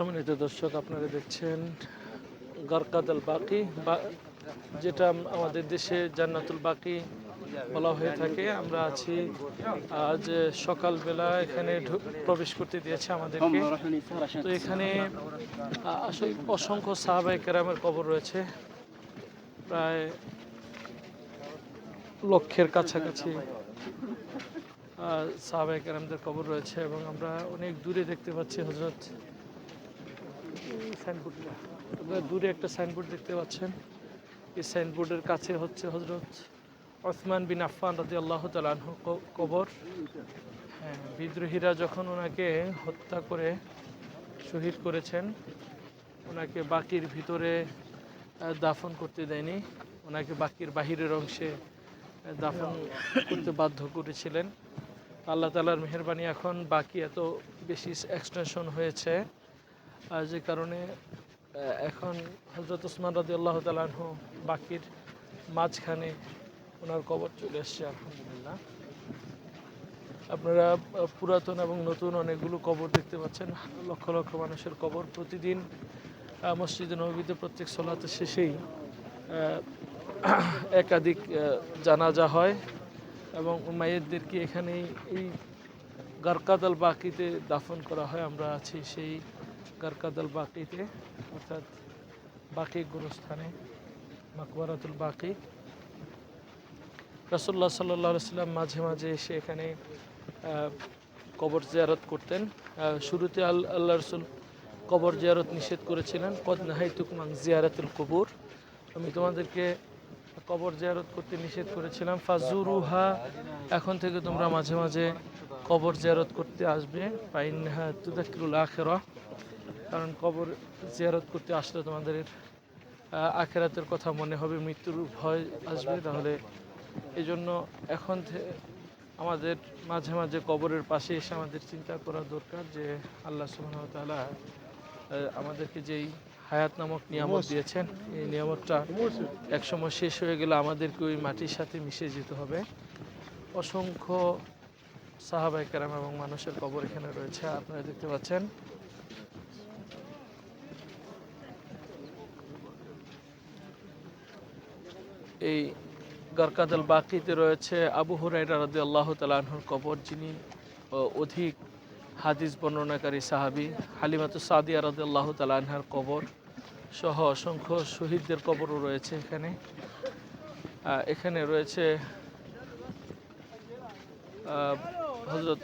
সম্মানিত দর্শক, আপনারা দেখছেন গরকাদাল বাকি, বা যেটা আমাদের দেশে জান্নাতুল বাকি বলা হয়ে থাকে। আমরা আছি আজ সকালবেলা এখানে প্রবেশ করতে দিয়েছে আমাদেরকে। তো এখানে আসলে অসংখ্য সাহাবাই কেরামের কবর রয়েছে। প্রায় লক্ষের কাছাকাছি সাহাবাই কেরামদের কবর রয়েছে এবং আমরা অনেক দূরে দেখতে পাচ্ছি হজরত সাইনবোর্ডটা আপনারা দূরে একটা সাইনবোর্ড দেখতে পাচ্ছেন। এই সাইনবোর্ডের কাছে হচ্ছে হজরত ওসমান বিন আফফান রাজি আল্লাহ তালাহ কবর। হ্যাঁ বিদ্রোহীরা যখন ওনাকে হত্যা করে শহীদ করেছেন, ওনাকে বাকির ভিতরে দাফন করতে দেয়নি। ওনাকে বাকির বাহিরের অংশে দাফন করতে বাধ্য করেছিলেন। আল্লাহ তালার মেহরবানি এখন বাকি এত বেশি এক্সটেনশন হয়েছে। যে কারণে এখন হজরত ওসমান রাজি আল্লাহ তালাহ বাকির মাঝখানে ওনার কবর চলে এসছে, আলহামদুলিল্লাহ। আপনারা পুরাতন এবং নতুন অনেকগুলো কবর দেখতে পাচ্ছেন। লক্ষ লক্ষ মানুষের কবর প্রতিদিন মসজিদে নবীতে প্রত্যেক সলাতের শেষেই একাধিক জানাজা হয় এবং মায়েরদেরকে এখানে এই গারকাদাল বাকিতে দাফন করা হয়। আমরা আছি সেই গারকাদাল বাকিতে অর্থাৎ বাকি গুরুস্থানে মাকবরাতুল বাকি রাসুল্লাহ সাল্লাহ সাল্লাম মাঝে মাঝে এসে এখানে কবর জিয়ারত করতেন। শুরুতে আল আল্লাহ রসুল কবর জিয়ারত নিষেধ করেছিলেন। কদ নাহাই তুকমাং জিয়ারাতুল কবুর? আমি তোমাদেরকে কবর জিয়ারত করতে নিষেধ করেছিলাম। ফাজুরুহা, এখন থেকে তোমরা মাঝে মাঝে কবর জিয়ারত করতে আসবে। পাইন পাইনহা তুদাকিরুল আখেরা কারণ কবর জিয়ারত করতে আসলে তোমাদের আখেরাতের কথা মনে হবে মৃত্যুর ভয় আসবে। তাহলে এই জন্য এখন আমাদের মাঝে মাঝে কবরের পাশে এসে আমাদের চিন্তা করা দরকার যে আল্লাহ আহ, আমাদেরকে যেই হায়াত নামক নিয়ামত দিয়েছেন এই নিয়ামতটা একসময় শেষ হয়ে গেলে আমাদেরকে ওই মাটির সাথে মিশে যেতে হবে। অসংখ্য সাহাবাই কেরাম এবং মানুষের কবর এখানে রয়েছে আপনারা দেখতে পাচ্ছেন। এই গরকাদাল বাকিতে রয়েছে আবু হুরাইরা রাদি আল্লাহ তালাহুর কবর, যিনি অধিক হাদিস বর্ণনাকারী সাহাবি হালিমাতু সাদিয়া রাদি আল্লাহ তালাহার কবর সহ অসংখ্য শহীদদের কবরও রয়েছে এখানে। এখানে রয়েছে হজরত